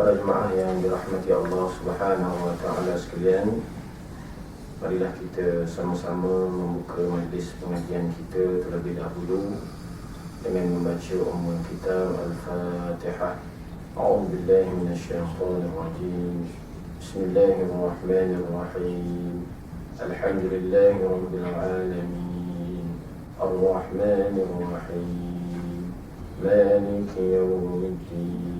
Para jemaah yang dirahmati Allah Subhanahu wa taala sekalian, marilah kita sama-sama membuka majlis pengajian kita terlebih dahulu dengan membaca umum kita Al-Fatihah. A'udzu billahi minasyaitonir rajim. Bismillahirrahmanirrahim. Alhamdulillahi rabbil alamin. Ar-Rahmanir Rahim. Maliki yawmiddin.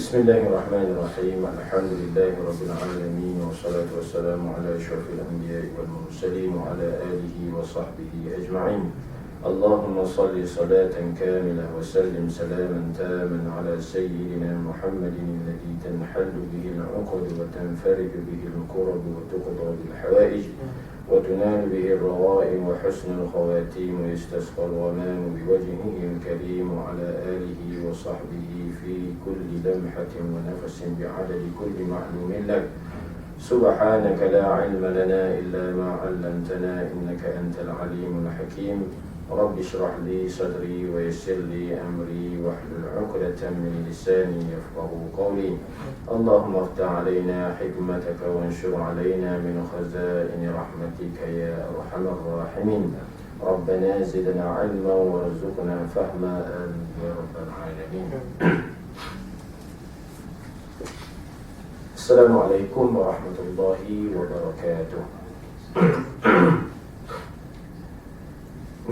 بسم الله الرحمن الرحيم الحمد لله رب العالمين والصلاة والسلام على أشرف الأنبياء والمرسلين وعلى آله وصحبه أجمعين. اللهم صل صلاة كاملة وسلم سلاما تاما على سيدنا محمد الذي تنحل به العقد وتنفرج به الكرب وتقضى بالحوائج. وتنال به الرغائب وحسن الخواتيم ويستسقى الغمام بوجهه الكريم وعلى آله وصحبه في كل لمحة ونفس بعدد كل معلوم لك. سبحانك لا علم لنا إلا ما علمتنا إنك أنت العليم الحكيم. رب اشرح لي صدري ويسر لي أمري واحلل عقدة من لساني يفقه قولي. اللهم افتح علينا حكمتك وانشر علينا من خزائن رحمتك يا أرحم الراحمين. ربنا زدنا علما وارزقنا فهما يا رب العالمين. السلام عليكم ورحمة الله وبركاته.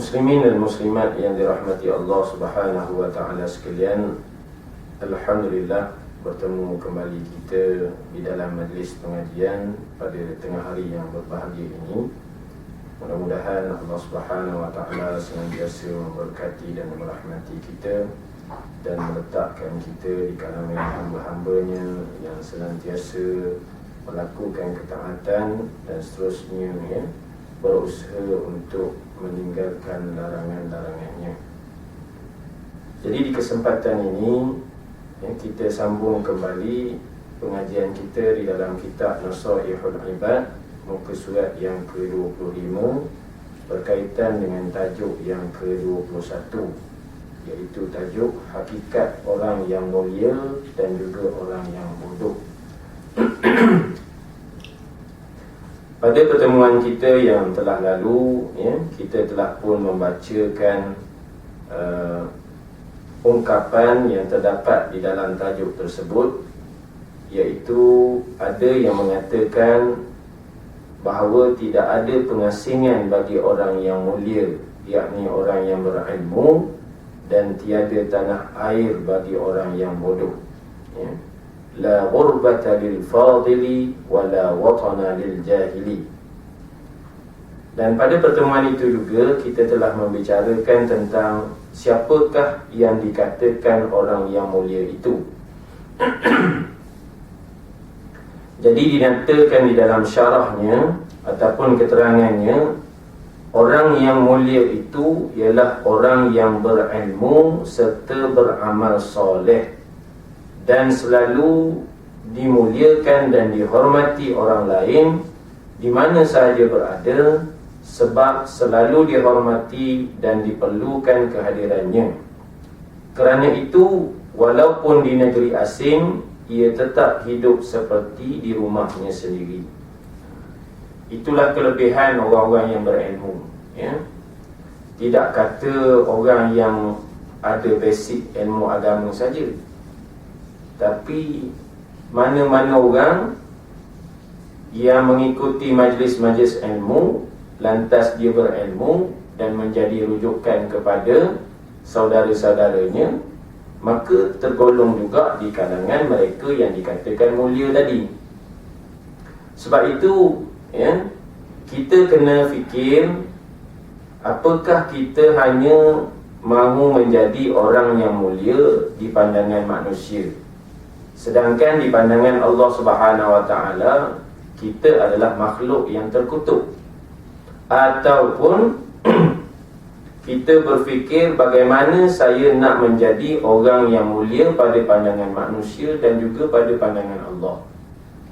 Muslimin dan muslimat yang dirahmati Allah Subhanahu wa taala sekalian, alhamdulillah bertemu kembali kita di dalam majlis pengajian pada tengah hari yang berbahagia ini. Mudah-mudahan Allah Subhanahu wa taala senantiasa memberkati dan merahmati kita dan meletakkan kita di kalangan hamba-hambanya yang senantiasa melakukan ketaatan dan seterusnya ya, berusaha untuk meninggalkan larangan-larangannya. Jadi di kesempatan ini yang kita sambung kembali pengajian kita di dalam kitab Nasaihul Ibad muka surat yang ke-25 berkaitan dengan tajuk yang ke-21 iaitu tajuk hakikat orang yang mulia dan juga orang yang bodoh. Pada pertemuan kita yang telah lalu, ya, kita telah pun membacakan uh, ungkapan yang terdapat di dalam tajuk tersebut iaitu ada yang mengatakan bahawa tidak ada pengasingan bagi orang yang mulia yakni orang yang berilmu dan tiada tanah air bagi orang yang bodoh ya fadili wa la watana lil jahili. Dan pada pertemuan itu juga kita telah membicarakan tentang siapakah yang dikatakan orang yang mulia itu. Jadi dinyatakan di dalam syarahnya ataupun keterangannya orang yang mulia itu ialah orang yang berilmu serta beramal soleh dan selalu dimuliakan dan dihormati orang lain di mana sahaja berada sebab selalu dihormati dan diperlukan kehadirannya. Kerana itu, walaupun di negeri asing, ia tetap hidup seperti di rumahnya sendiri. Itulah kelebihan orang-orang yang berilmu. Ya? Tidak kata orang yang ada basic ilmu agama saja. Tapi mana-mana orang yang mengikuti majlis-majlis ilmu lantas dia berilmu dan menjadi rujukan kepada saudara-saudaranya maka tergolong juga di kalangan mereka yang dikatakan mulia tadi. Sebab itu ya kita kena fikir apakah kita hanya mahu menjadi orang yang mulia di pandangan manusia Sedangkan di pandangan Allah Subhanahu Wa Taala kita adalah makhluk yang terkutuk ataupun kita berfikir bagaimana saya nak menjadi orang yang mulia pada pandangan manusia dan juga pada pandangan Allah.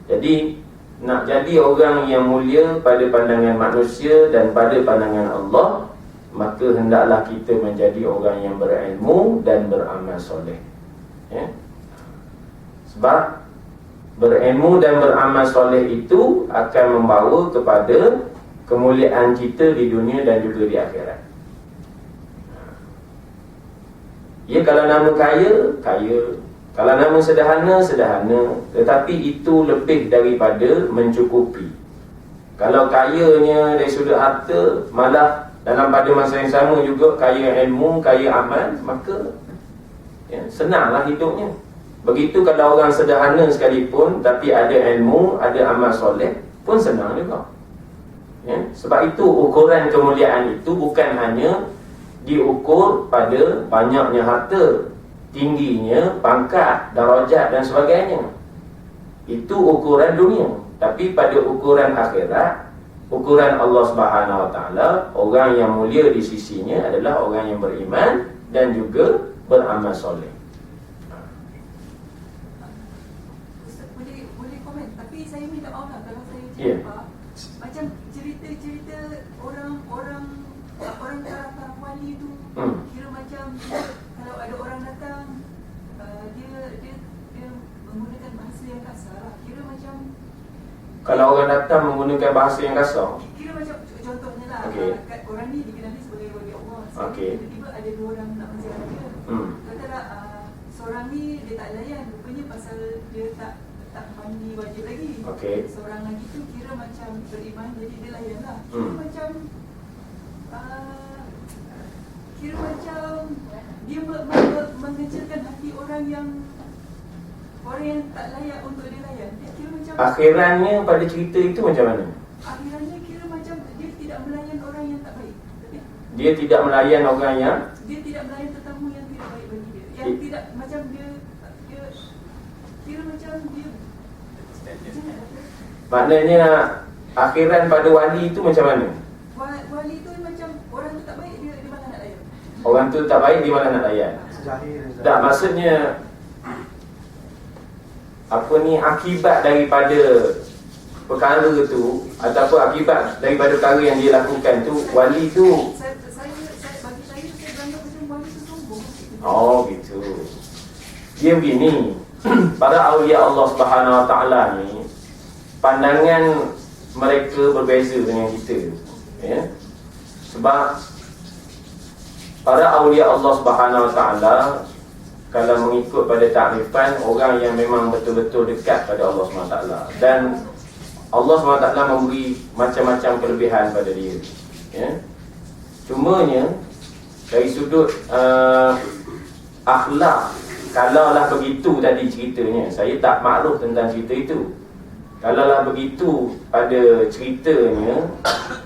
Jadi nak jadi orang yang mulia pada pandangan manusia dan pada pandangan Allah, maka hendaklah kita menjadi orang yang berilmu dan beramal soleh. Ya? Sebab berilmu dan beramal soleh itu akan membawa kepada kemuliaan kita di dunia dan juga di akhirat. Ya kalau nama kaya, kaya. Kalau nama sederhana, sederhana. Tetapi itu lebih daripada mencukupi. Kalau kayanya dari sudut harta, malah dalam pada masa yang sama juga kaya ilmu, kaya amal, maka ya, senanglah hidupnya. Begitu kalau orang sederhana sekalipun, tapi ada ilmu, ada amal soleh, pun senang juga. Ya? Sebab itu ukuran kemuliaan itu bukan hanya diukur pada banyaknya harta, tingginya pangkat, darajat dan sebagainya. Itu ukuran dunia. Tapi pada ukuran akhirat, ukuran Allah Subhanahu Wa Taala, orang yang mulia di sisinya adalah orang yang beriman dan juga beramal soleh. Boleh komen, tapi saya minta maaf lah kalau saya Ya. macam cerita-cerita orang-orang orang karakter wali tu Hmm. kira macam kalau ada orang datang uh, dia dia dia menggunakan bahasa yang kasar lah. Kira macam Kalau orang datang menggunakan bahasa yang kasar, kira macam contohnya lah kat orang ni dikenali sebagai wali Allah. Okey. Tiba-tiba ada dua orang nak menziarah dia. hmm. Katalah uh, seorang ni dia tak layan rupanya pasal dia tak tak mandi wajib lagi. Okey. Seorang lagi tu kira macam beriman jadi dia layan lah. Kira Hmm. macam uh, kira macam dia me, me, me, mengecilkan hati orang yang orang yang tak layak untuk dia layan. Dia kira macam akhirannya pada cerita itu macam mana? akhirannya kira macam dia tidak melayan orang yang tak baik. Dia, Dia tidak melayan orang yang dia tidak melayan tetamu yang tidak baik bagi dia. Yang Eh. tidak macam dia dia kira macam dia? Maknanya akhiran pada wali itu macam mana? Wa- Wali tu macam orang tu tak baik dia dia malah nak layan. Orang tu tak baik di mana nak layan? Tak maksudnya apa ni akibat daripada perkara tu ataupun akibat daripada perkara yang dia lakukan tu wali tu Saya saya saya bagi saya saya beranggap macam wali tu sombong. oh gitu. Dia begini, para awliya Allah Subhanahu Wa Taala ni pandangan mereka berbeza dengan kita. Ya. Sebab para awliya Allah Subhanahu Wa Taala kalau mengikut pada takrifan orang yang memang betul-betul dekat pada Allah Subhanahu Wa Taala dan Allah Taala memberi macam-macam kelebihan pada dia. Ya. Cumanya dari sudut uh, akhlak kalaulah begitu tadi ceritanya saya tak maklum tentang cerita itu kalaulah begitu pada ceritanya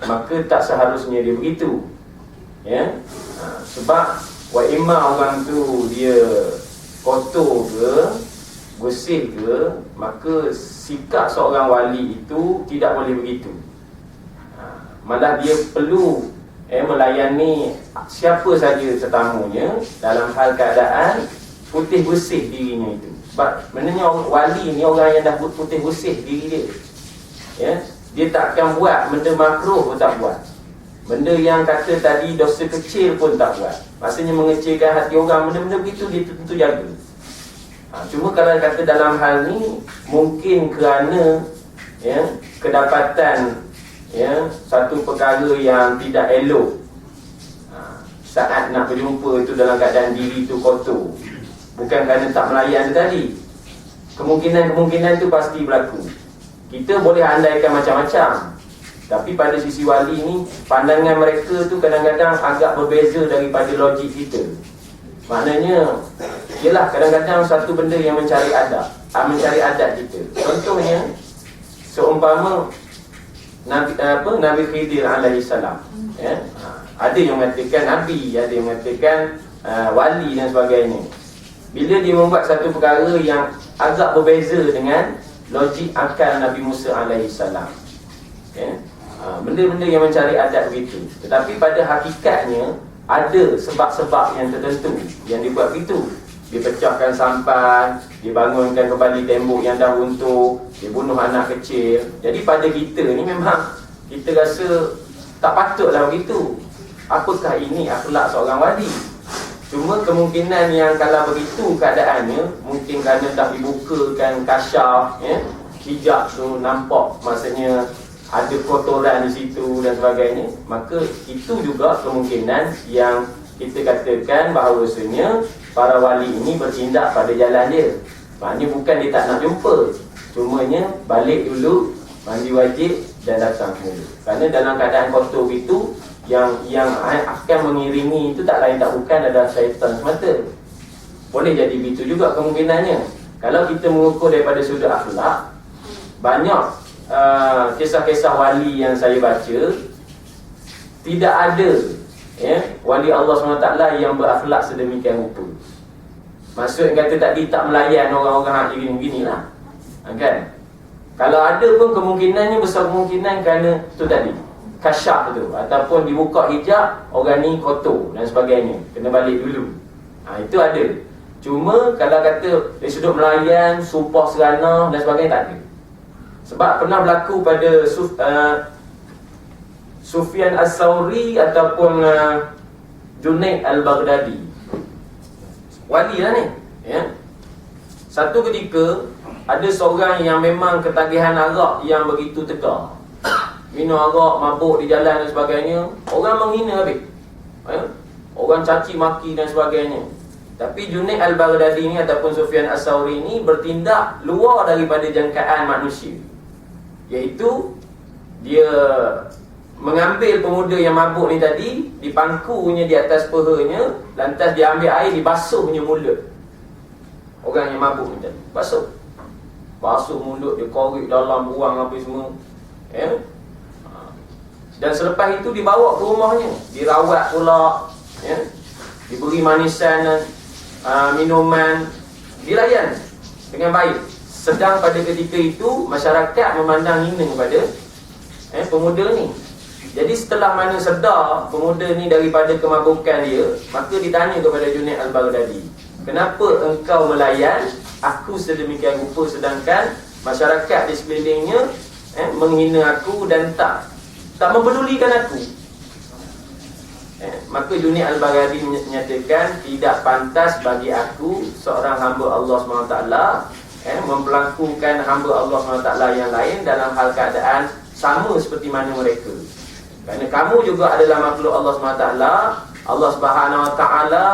maka tak seharusnya dia begitu. Ya? Ha, sebab wa imma orang tu dia kotor ke bersih ke maka sikap seorang wali itu tidak boleh begitu. Ha, malah dia perlu eh, melayani siapa saja tetamunya dalam hal keadaan putih bersih dirinya itu. Sebab orang- wali ni orang yang dah putih bersih diri dia. Ya, dia tak akan buat benda makruh pun tak buat. Benda yang kata tadi dosa kecil pun tak buat. Maksudnya mengecilkan hati orang benda-benda begitu dia tentu jaga. Ha, cuma kalau kata dalam hal ni mungkin kerana ya kedapatan ya satu perkara yang tidak elok ha, saat nak berjumpa itu dalam keadaan diri itu kotor bukan kerana tak melayan dia tadi. Kemungkinan-kemungkinan itu pasti berlaku. Kita boleh andaikan macam-macam. Tapi pada sisi wali ni pandangan mereka tu kadang-kadang agak berbeza daripada logik kita. Maknanya ialah kadang-kadang satu benda yang mencari adab ah, mencari adat kita. Contohnya seumpama Nabi apa Nabi Khidir alaihi salam ya. Ada yang mengatakan nabi ada yang mengatakan uh, wali dan sebagainya bila dia membuat satu perkara yang agak berbeza dengan logik akal Nabi Musa alaihissalam. Ya. Ha, benda-benda yang mencari adat begitu. Tetapi pada hakikatnya ada sebab-sebab yang tertentu yang dibuat begitu. Dia pecahkan sampan, dia bangunkan kembali tembok yang dah runtuh, dia bunuh anak kecil. Jadi pada kita ni memang kita rasa tak patutlah begitu. Apakah ini akhlak seorang wali? Cuma kemungkinan yang kalau begitu keadaannya Mungkin kerana dah dibukakan kasyaf ya, Hijab tu nampak maksudnya ada kotoran di situ dan sebagainya Maka itu juga kemungkinan yang kita katakan bahawasanya Para wali ini bertindak pada jalan dia. Maknanya bukan dia tak nak jumpa Cumanya balik dulu Mandi wajib dan datang dulu Kerana dalam keadaan kotor itu yang yang akan mengiringi itu tak lain tak bukan adalah syaitan semata. Boleh jadi begitu juga kemungkinannya. Kalau kita mengukur daripada sudut akhlak, banyak uh, kisah-kisah wali yang saya baca tidak ada ya, wali Allah SWT yang berakhlak sedemikian rupa. Maksud yang kata tadi tak melayan orang-orang yang begini lah. Kan? Kalau ada pun kemungkinannya besar kemungkinan kerana tu tadi kasyaf tu ataupun dibuka hijab orang ni kotor dan sebagainya. Kena balik dulu. Ha, itu ada. Cuma kalau kata dari sudut melayan sumpah serana dan sebagainya tak ada. Sebab pernah berlaku pada Suf, uh, Sufyan As-Sawri ataupun uh, Junaid Al-Baghdadi. Wali lah ni ya. Satu ketika ada seorang yang memang ketagihan arak yang begitu tegar minum arak, mabuk di jalan dan sebagainya Orang menghina habis. Ya? Orang caci maki dan sebagainya. Tapi Junaid Al-Baghdadi ni ataupun Sufyan As-Sawri ni Bertindak luar daripada jangkaan manusia. Iaitu Dia mengambil pemuda yang mabuk ni tadi Dipangkunya di atas pehanya Lantas dia ambil air, dibasuhnya mulut. Orang yang mabuk ni tadi Basuh. Basuh mulut, dia korek dalam, buang apa semua. Ya, dan selepas itu dibawa ke rumahnya. Dirawat pula ya? Diberi manisan uh, Minuman. Dilayan Dengan baik. Sedang pada ketika itu Masyarakat memandang hina kepada eh, Pemuda ni. Jadi setelah mana sedar Pemuda ni daripada kemabukan dia Maka ditanya kepada Junaid Al-Baghdadi Kenapa engkau melayan? Aku sedemikian rupa sedangkan Masyarakat di sekelilingnya eh, Menghina aku dan tak tak mempedulikan aku. Eh, Maka Juni Al-Baghdadi menyatakan Tidak pantas bagi aku Seorang hamba Allah SWT eh, Mempelakukan hamba Allah SWT yang lain Dalam hal keadaan Sama seperti mana mereka. Kerana kamu juga adalah makhluk Allah SWT Allah Subhanahu Wa Taala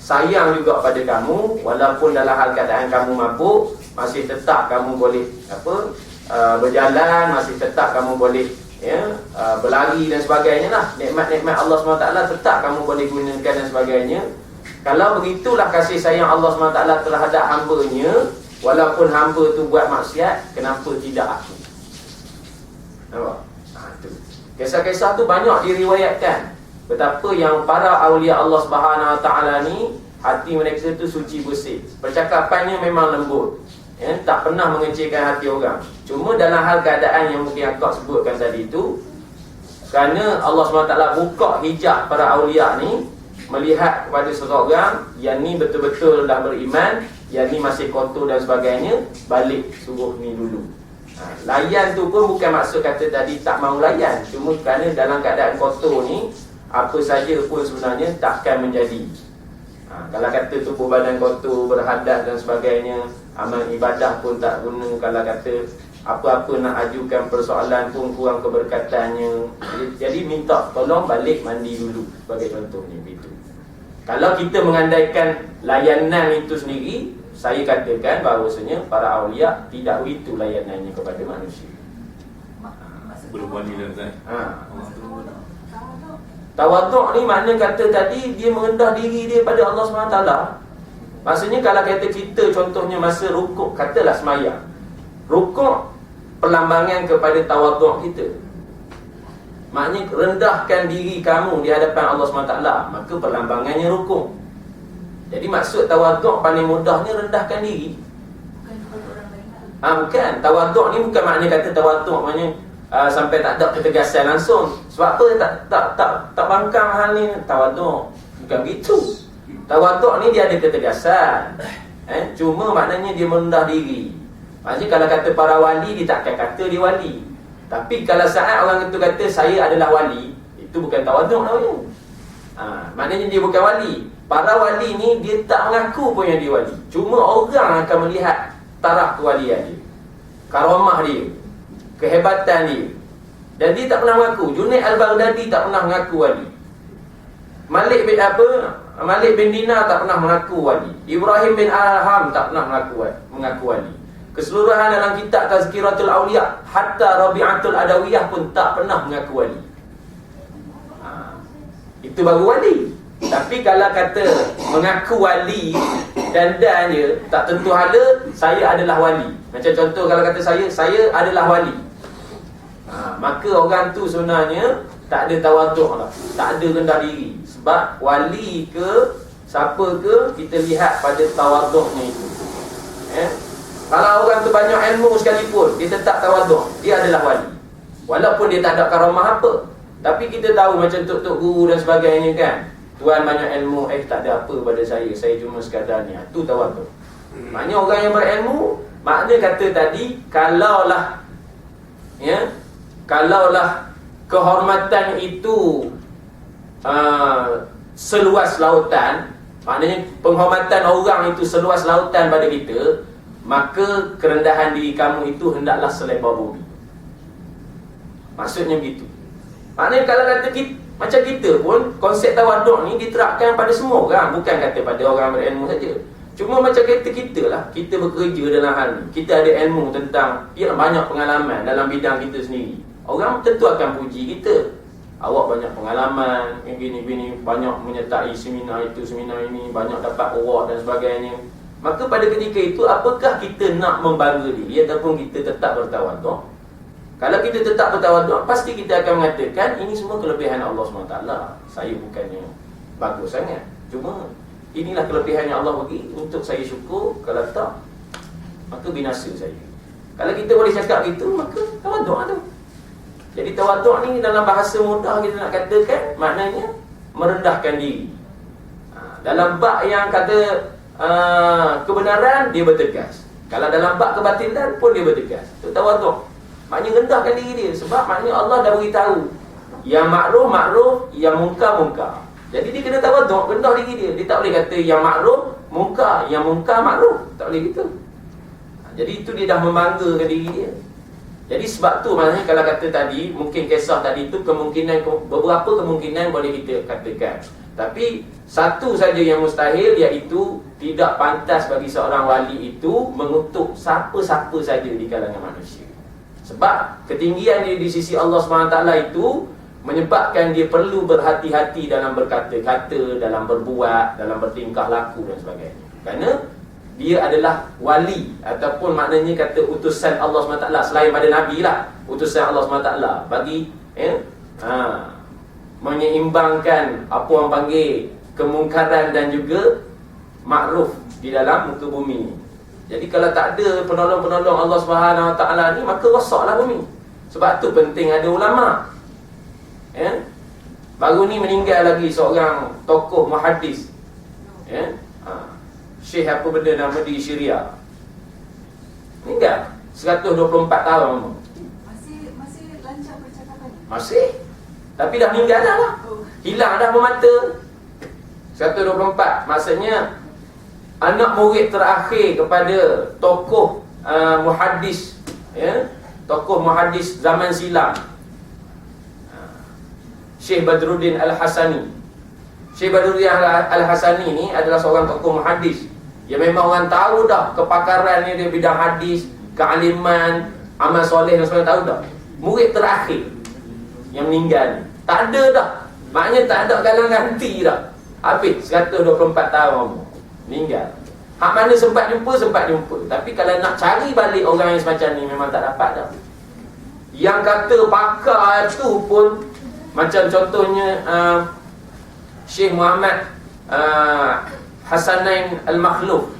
sayang juga pada kamu walaupun dalam hal keadaan kamu mabuk masih tetap kamu boleh apa uh, berjalan masih tetap kamu boleh ya, uh, berlari dan sebagainya lah. Nikmat-nikmat Allah SWT tetap kamu boleh gunakan dan sebagainya. Kalau begitulah kasih sayang Allah SWT terhadap hambanya walaupun hamba tu buat maksiat kenapa tidak aku? Nampak? Ha, kisah-kisah tu banyak diriwayatkan. Betapa yang para awliya Allah SWT ni hati mereka tu suci bersih. Percakapannya memang lembut ya, tak pernah mengecilkan hati orang. Cuma dalam hal keadaan yang mungkin akak sebutkan tadi itu Kerana Allah SWT buka hijab para awliya ni Melihat kepada seseorang Yang ni betul-betul dah beriman Yang ni masih kotor dan sebagainya Balik suruh ni dulu. Ha, Layan tu pun bukan maksud kata tadi tak mau layan. Cuma kerana dalam keadaan kotor ni Apa saja pun sebenarnya takkan menjadi ha, Kalau kata tubuh badan kotor berhadat dan sebagainya Amal ibadah pun tak guna. Kalau kata apa-apa nak ajukan persoalan pun kurang keberkatannya. Jadi minta tolong balik mandi dulu sebagai contohnya begitu kalau kita mengandaikan layanan itu sendiri saya katakan bahawasanya para awliya tidak begitu layanannya kepada manusia. Belum mandi dah ha. Tawaduk ni makna kata tadi dia merendah diri dia pada Allah SWT maksudnya kalau kata kita contohnya masa rukuk katalah semayang. Rukuk perlambangan kepada tawaduk kita. Maknanya rendahkan diri kamu di hadapan Allah SWT Maka perlambangannya rukuk. Jadi maksud tawaduk paling mudahnya rendahkan diri. Ha, bukan. Tawaduk ni bukan makna kata tawaduk maknanya uh, sampai tak ada ketegasan langsung. Sebab apa tak tak tak tak bangkang hal ni tawaduk. Bukan begitu. Tawaduk ni dia ada ketegasan. Eh, cuma maknanya dia merendah diri. Maksudnya kalau kata para wali dia takkan kata dia wali. Tapi kalau saat orang itu kata saya adalah wali, itu bukan tawaduk namanya. Ha, maknanya dia bukan wali. Para wali ni dia tak mengaku pun yang dia wali. Cuma orang akan melihat taraf kewalian dia karamah dia kehebatan dia. Dan dia tak pernah mengaku. Junaid Al-Baghdadi tak pernah mengaku wali. Malik bin apa? Malik bin Dinar tak pernah mengaku wali. Ibrahim bin Arham tak pernah mengaku mengaku wali. Keseluruhan dalam kitab Tazkiratul Awliya hatta Rabi'atul Adawiyah pun tak pernah mengaku wali. Ha, itu baru wali. Tapi kalau kata mengaku wali dan dan dia tak tentu hala saya adalah wali. Macam contoh kalau kata saya saya adalah wali. Ha, maka orang tu sebenarnya tak ada tawaduk lah. Tak ada rendah diri. Sebab wali ke siapa ke kita lihat pada tawaduknya itu. Eh? Kalau orang tu banyak ilmu sekalipun dia tetap tawaduk, dia adalah wali. Walaupun dia tak ada karamah apa. Tapi kita tahu macam tok-tok guru dan sebagainya kan. Tuan banyak ilmu, eh tak ada apa pada saya Saya cuma sekadar ni, itu tawadu Maknanya orang yang berilmu Maknanya kata tadi, kalaulah Ya Kalaulah kehormatan itu uh, Seluas lautan Maknanya penghormatan orang itu seluas lautan pada kita Maka kerendahan diri kamu itu hendaklah selebar bumi Maksudnya begitu Maknanya kalau kata kita macam kita pun konsep tawaduk ni diterapkan pada semua orang bukan kata pada orang berilmu saja. Cuma macam kita kita lah kita bekerja dalam hal ni. Kita ada ilmu tentang ya banyak pengalaman dalam bidang kita sendiri. Orang tentu akan puji kita. Awak banyak pengalaman, begini-begini, banyak menyertai seminar itu, seminar ini, banyak dapat award dan sebagainya. Maka pada ketika itu, apakah kita nak membangga diri ataupun kita tetap bertawaduk? Kalau kita tetap bertawaduk, pasti kita akan mengatakan ini semua kelebihan Allah SWT. Saya bukannya bagus sangat. Cuma inilah kelebihan yang Allah bagi untuk saya syukur. Kalau tak, maka binasa saya. Kalau kita boleh cakap gitu, maka tawaduk tu. Jadi tawaduk ni dalam bahasa mudah kita nak katakan, maknanya merendahkan diri. Ha, dalam bak yang kata uh, kebenaran, dia bertegas. Kalau dalam bak kebatilan pun dia bertegas. Itu tawaduk. Maknanya rendahkan diri dia Sebab maknanya Allah dah beritahu Yang makruh, makruh Yang mungkar, mungkar Jadi dia kena tawaduk Rendah diri dia Dia tak boleh kata yang makruh, mungkar Yang mungkar, makruh Tak boleh gitu Jadi itu dia dah membanggakan diri dia Jadi sebab tu maknanya kalau kata tadi Mungkin kisah tadi tu kemungkinan Beberapa kemungkinan boleh kita katakan Tapi satu saja yang mustahil Iaitu tidak pantas bagi seorang wali itu Mengutuk siapa-siapa saja di kalangan manusia sebab ketinggian dia di sisi Allah SWT itu menyebabkan dia perlu berhati-hati dalam berkata-kata, dalam berbuat, dalam bertingkah laku dan sebagainya. Kerana dia adalah wali ataupun maknanya kata utusan Allah SWT selain pada Nabi lah. Utusan Allah SWT bagi eh, ha, menyeimbangkan apa orang panggil kemungkaran dan juga makruf di dalam muka bumi jadi kalau tak ada penolong-penolong Allah Subhanahu Wa Taala ni maka rosaklah bumi. Sebab tu penting ada ulama. Ya. Baru ni meninggal lagi seorang tokoh muhaddis. Ya. Syekh apa benda nama di Syria. Meninggal 124 tahun. Masih masih lancar percakapan. Masih. Tapi dah meninggal dah lah. Oh. Hilang dah bermata. 124 maksudnya anak murid terakhir kepada tokoh uh, muhaddis ya tokoh muhaddis zaman silam uh, Syekh Badruddin Al-Hasani Syekh Badruddin Al-Hasani ni adalah seorang tokoh muhaddis Ya memang orang tahu dah kepakaran dia bidang hadis kealiman amal soleh dan sebagainya tahu dah murid terakhir yang meninggal ni tak ada dah maknanya tak ada galang ganti dah habis 124 tahun meninggal. Hak mana sempat jumpa, sempat jumpa. Tapi kalau nak cari balik orang yang semacam ni memang tak dapat dah. Yang kata pakar tu pun macam contohnya uh, Syekh Muhammad uh, Hasanain Al-Makhluf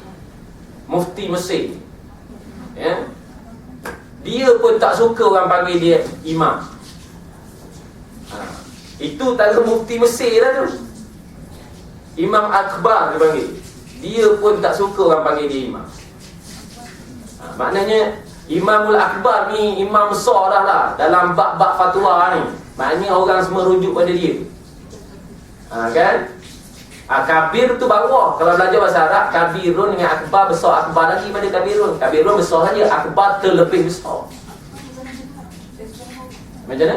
Mufti Mesir. Ya. Dia pun tak suka orang panggil dia imam ha. Itu dalam bukti Mesir lah tu Imam Akbar dia panggil Dia pun tak suka orang panggil dia imam ha. Maknanya Imamul Akbar ni imam besar dah lah Dalam bab-bab fatwa ni Maknanya orang semua rujuk pada dia ha, Kan ha, Kabir tu bawah Kalau belajar bahasa Arab Kabirun dengan Akbar besar. Akbar lagi pada Kabirun. Kabirun besar saja Akbar terlebih besar. Macam mana?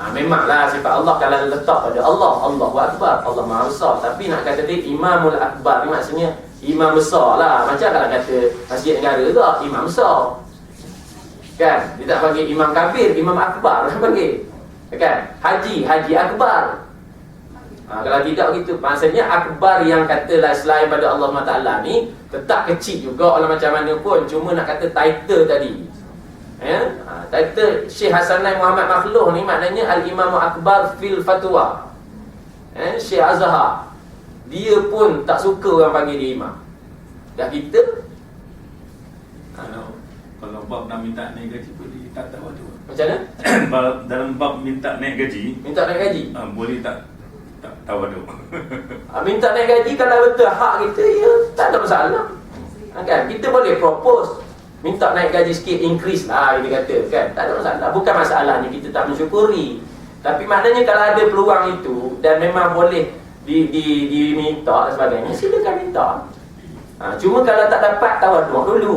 Ha, memanglah sifat Allah kalau letak pada Allah. Allah Akbar. Allah Maha Besar. Tapi nak kata dia Imamul Akbar ni maksudnya imam besar lah Macam kalau kata masjid negara tu imam besar. Kan? Dia tak panggil imam kafir, imam akbar. Dia panggil. Kan? Haji, haji akbar ha, Kalau tidak begitu Maksudnya akbar yang katalah selain pada Allah SWT ni Tetap kecil juga oleh macam mana pun Cuma nak kata title tadi ya? ha, Title Syekh Hasanai Muhammad Makhluh ni Maknanya Al-Imam Akbar Fil Fatwa ya? Syekh Azhar dia pun tak suka orang panggil dia imam Dah kita Kalau Kalau bab nak minta naik gaji Boleh tak tahu tu Macam mana? Dalam bab minta naik gaji Minta naik gaji? uh, Boleh Tak tu? Ha, Minta naik gaji Kalau betul hak kita Ya tak ada masalah. Ha, kan? Kita boleh propose Minta naik gaji sikit Increase lah Kita kata kan? Tak ada masalah. Bukan masalahnya Kita tak mensyukuri. Tapi maknanya Kalau ada peluang itu Dan memang boleh di, di, diminta dan sebagainya silakan minta. Ha, cuma kalau tak dapat tawaduk dulu.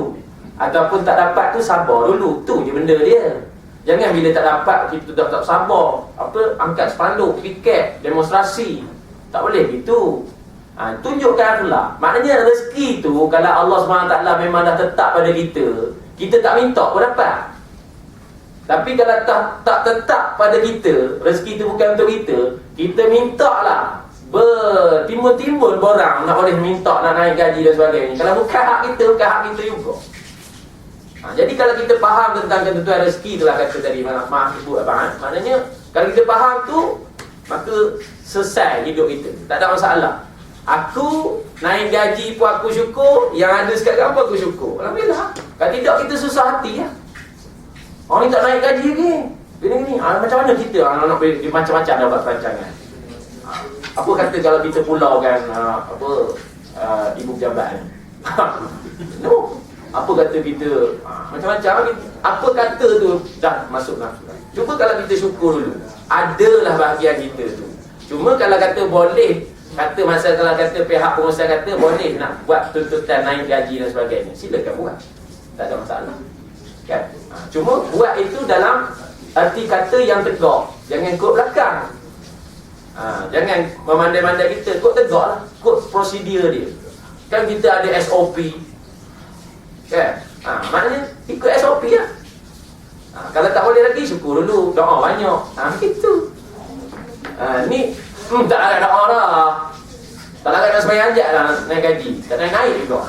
Ataupun tak dapat tu sabar dulu. Tu je benda dia jangan bila tak dapat kita dah tak sabar. Apa angkat spanduk piket demonstrasi. Tak boleh gitu. Ha, tunjukkan akhlak maknanya rezeki tu kalau Allah SWT memang dah tetap pada kita kita tak minta pun dapat. Tapi kalau tak tak tetap pada kita rezeki tu bukan untuk kita kita minta lah. Bertimbul-timbul borang nak boleh minta nak naik gaji dan sebagainya. Kalau bukan hak kita, bukan hak kita juga. Ha, jadi kalau kita faham tentang ketentuan rezeki itulah kata tadi maaf, ibu abang. Maknanya kalau kita faham tu maka selesai hidup kita. Tak ada masalah. Aku naik gaji pun aku syukur, yang ada sekarang apa aku syukur. Alhamdulillah. Kalau tidak kita susah hati ya. Orang ni tak naik gaji lagi. Ini ni, ha, macam mana kita anak-anak macam-macam dapat perancangan. Apa kata kalau kita pulau kan uh, apa uh, ibu pejabat ni? no. Apa kata kita macam-macam apa kata tu dah masuk nafsu. Cuba kalau kita syukur dulu. Adalah bahagian kita tu. Cuma kalau kata boleh kata masa kalau kata pihak pengusaha kata boleh nak buat tuntutan naik gaji dan sebagainya. Silakan buat. Tak ada masalah. Kan? Ha, cuma buat itu dalam arti kata yang tegak. Jangan ikut belakang. Ha, jangan memandai-mandai kita Kod tegak lah Kod prosedur dia Kan kita ada SOP Kan? Ha, Maknanya ikut SOP lah. Ha, Kalau tak boleh lagi syukur dulu. Doa banyak. Ha, Itu ha, Ni hmm, Tak ada doa lah. Tak ada nak semayang ajak lah Naik gaji. Tak naik-naik juga.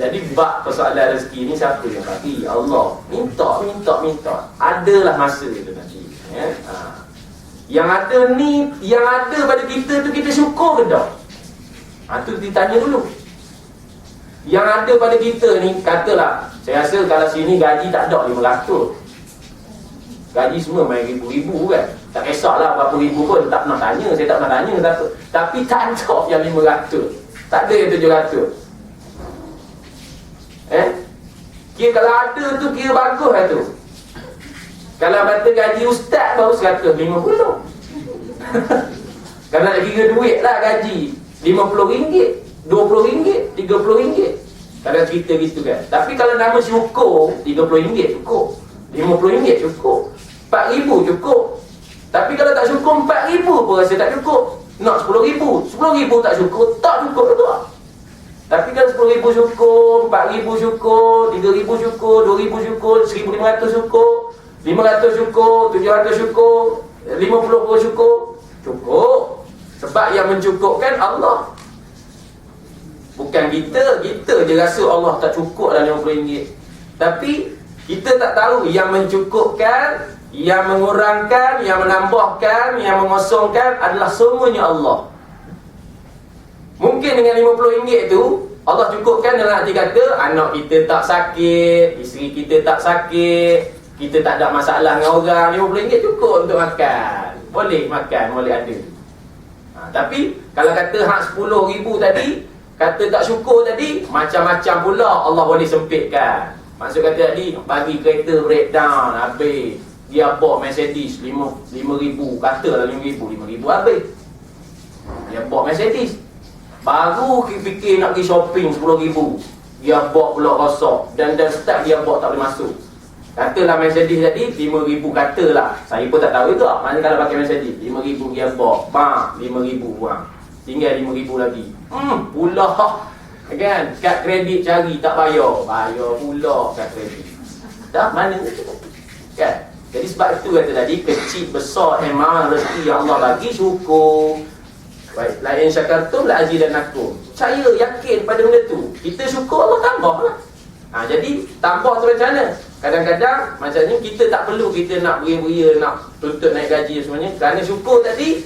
Jadi bak persoalan rezeki ni Siapa yang bagi? Allah. Minta, minta, minta. Adalah masa itu nanti Ya. Ha. Yang ada ni, yang ada pada kita tu kita syukur ke tak? Ha, tu ditanya dulu. Yang ada pada kita ni, katalah, saya rasa kalau sini gaji tak ada 500. Gaji semua main ribu-ribu kan? Tak kisahlah berapa ribu pun, tak pernah tanya, saya tak pernah tanya. Tapi, tapi tak ada yang 500. Tak ada yang 700. Eh? Kira kalau ada tu, kira bagus lah tu. Kalau kata gaji ustaz baru 150 Kalau nak kira duit lah gaji RM50 RM20 RM30 Kalau cerita gitu kan. Tapi kalau nama syukur RM30 cukup. RM50 cukup. RM4,000 cukup. Tapi kalau tak syukur RM4,000 pun rasa tak cukup. Nak RM10,000 RM10,000 tak syukur Tak cukup tu tapi kalau RM10,000 syukur, RM4,000 syukur, RM3,000 syukur, RM2,000 syukur, RM1,500 syukur 500 syukur, 700 syukur, 50 syukur. Cukup. Sebab yang mencukupkan Allah. Bukan kita, kita je rasa Allah tak cukup dalam RM50. Tapi kita tak tahu yang mencukupkan, yang mengurangkan, yang menambahkan, yang mengosongkan adalah semuanya Allah. Mungkin dengan RM50 tu Allah cukupkan dengan arti kata anak kita tak sakit, isteri kita tak sakit, kita tak ada masalah dengan orang, RM50 cukup untuk makan. Boleh makan, boleh ada. Ha, tapi kalau kata hak RM10,000 tadi, kata tak syukur tadi, macam-macam pula Allah boleh sempitkan. Maksud kata tadi, bagi kereta breakdown, habis. Dia bawa Mercedes RM5,000, katalah RM5,000, RM5,000 habis. Dia bawa Mercedes. Baru fikir nak pergi shopping RM10,000 Dia bawa pula rosak Dan dan start dia bawa tak boleh masuk Katalah Mercedes tadi RM5,000 katalah Saya pun tak tahu itu Mana kalau pakai Mercedes RM5,000 dia bawa Bang RM5,000 buang Tinggal RM5,000 lagi Hmm pula Kan kad kredit cari tak bayar Bayar pula kad kredit Dah mana Kan jadi sebab itu kata tadi Kecil besar memang rezeki yang Allah bagi syukur Baik, lain syakartum la dan aku. Saya yakin pada benda tu. Kita syukur Allah tambah lah. Ha, jadi tambah tu macam mana? Kadang-kadang macam ni kita tak perlu kita nak beria-beria nak tuntut naik gaji semuanya. Kerana syukur tadi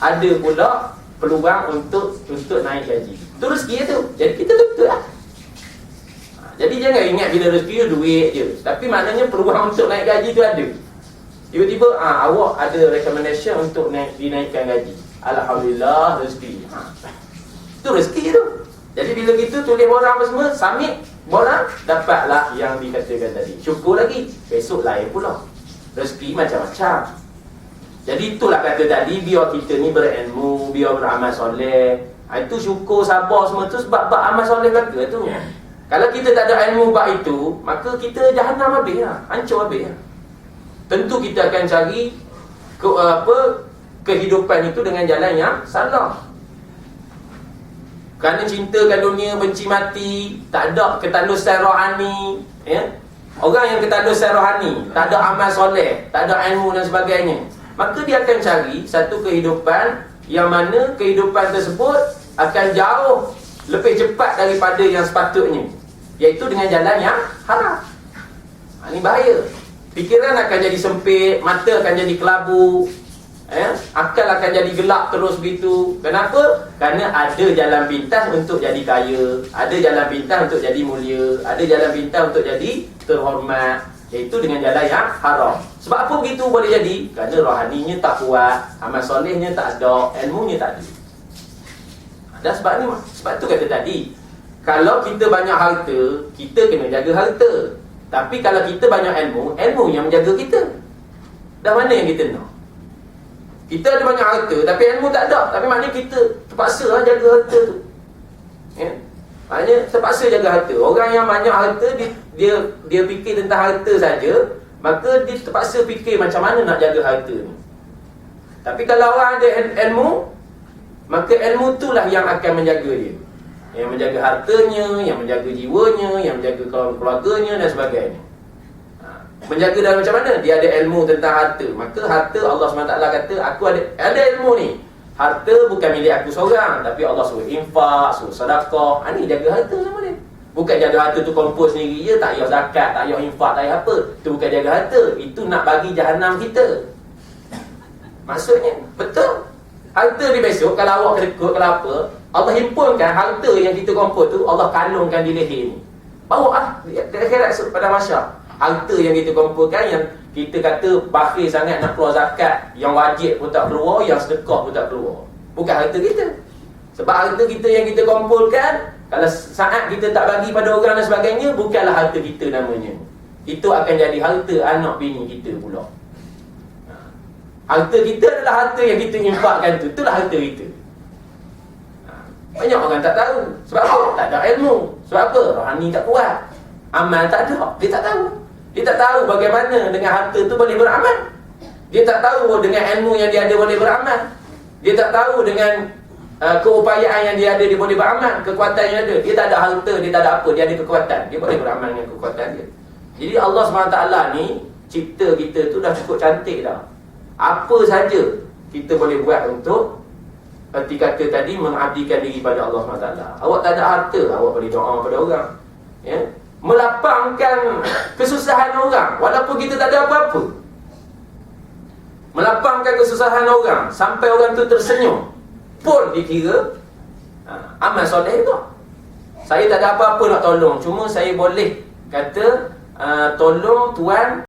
ada pula peluang untuk tuntut naik gaji. Itu rezeki tu. Jadi kita tuntut lah. Ha, jadi jangan ingat bila rezeki tu duit je. Tapi maknanya peluang untuk naik gaji tu ada. Tiba-tiba ah awak ada recommendation untuk naik dinaikkan gaji. Alhamdulillah rezeki. Ha. Itu rezeki tu. Jadi bila kita tulis borang apa semua, submit borang, dapatlah yang dikatakan tadi. Syukur lagi. Besok lain pula. Rezeki macam-macam. Jadi itulah kata tadi, biar kita ni berilmu, biar beramal soleh. Ha, itu syukur, sabar semua tu sebab bak amal soleh belaka tu. Kalau kita tak ada ilmu bak itu, maka kita jahannam habis lah. Hancur habis lah. Tentu kita akan cari ke, apa kehidupan itu dengan jalan yang salah. Kerana cintakan dunia, benci mati, tak ada ketandusan rohani, ya. Orang yang ketandusan rohani, tak ada amal soleh, tak ada ilmu dan sebagainya. Maka dia akan cari satu kehidupan yang mana kehidupan tersebut akan jauh lebih cepat daripada yang sepatutnya. Iaitu dengan jalan yang haram. Ha, ini bahaya. Fikiran akan jadi sempit, mata akan jadi kelabu, eh, akal akan jadi gelap terus begitu. Kenapa? Kerana ada jalan pintas untuk jadi kaya, ada jalan pintas untuk jadi mulia, ada jalan pintas untuk jadi terhormat, iaitu dengan jalan yang haram. Sebab apa begitu boleh jadi? Kerana rohaninya tak kuat, amal solehnya tak ada, ilmunya tak ada. Dan sebab ni, sebab tu kata tadi, kalau kita banyak harta, kita kena jaga harta. Tapi kalau kita banyak ilmu, ilmu yang menjaga kita. Dah mana yang kita nak? Kita ada banyak harta tapi ilmu tak ada. Tapi maknanya kita terpaksa lah jaga harta tu. Ya? Maknanya terpaksa jaga harta. Orang yang banyak harta dia dia, dia fikir tentang harta saja, maka dia terpaksa fikir macam mana nak jaga harta ni. Tapi kalau orang ada ilmu, maka ilmu itulah yang akan menjaga dia. Yang menjaga hartanya, yang menjaga jiwanya, yang menjaga keluarganya dan sebagainya. Menjaga dalam macam mana? Dia ada ilmu tentang harta. Maka harta Allah SWT kata, aku ada ada ilmu ni. Harta bukan milik aku seorang. Tapi Allah suruh infak, suruh sadaqah. Ha, ni jaga harta sama dia. Bukan jaga harta tu kompos sendiri je. Tak payah zakat, tak payah infak, tak payah apa. Itu bukan jaga harta. Itu nak bagi jahanam kita. Maksudnya, betul. Harta ni besok, kalau awak kedekut, kalau apa, Allah himpunkan harta yang kita kompos tu, Allah kalungkan di leher ni. Bawa lah. Dia akhirat pada masyarakat harta yang kita kumpulkan yang kita kata bakhil sangat nak keluar zakat yang wajib pun tak keluar yang sedekah pun tak keluar. Bukan harta kita. Sebab harta kita yang kita kumpulkan kalau saat kita tak bagi pada orang dan sebagainya bukanlah harta kita namanya. Itu akan jadi harta anak bini kita pula. Ha. harta kita adalah harta yang kita infakkan tu. Itulah harta kita. Banyak orang tak tahu. Sebab apa? tak ada ilmu. Sebab apa? rohani tak kuat. Amal tak ada. Dia tak tahu dia tak tahu bagaimana dengan harta tu boleh beramal. Dia tak tahu dengan ilmu yang dia ada boleh beramal. Dia tak tahu dengan uh, keupayaan yang dia ada dia boleh beramal, kekuatan yang ada. Dia tak ada harta, dia tak ada apa, dia ada kekuatan. Dia boleh beramal dengan kekuatan dia. Jadi Allah SWT ni cipta kita tu dah cukup cantik dah. Apa saja kita boleh buat untuk Seperti kata tadi mengabdikan diri pada Allah SWT Awak tak ada harta Awak boleh doa pada orang Ya melapangkan kesusahan orang walaupun kita tak ada apa-apa. Melapangkan kesusahan orang sampai orang tu tersenyum pun dikira ha, amal soleh tu Saya tak ada apa-apa nak tolong Cuma saya boleh Kata uh, Tolong tuan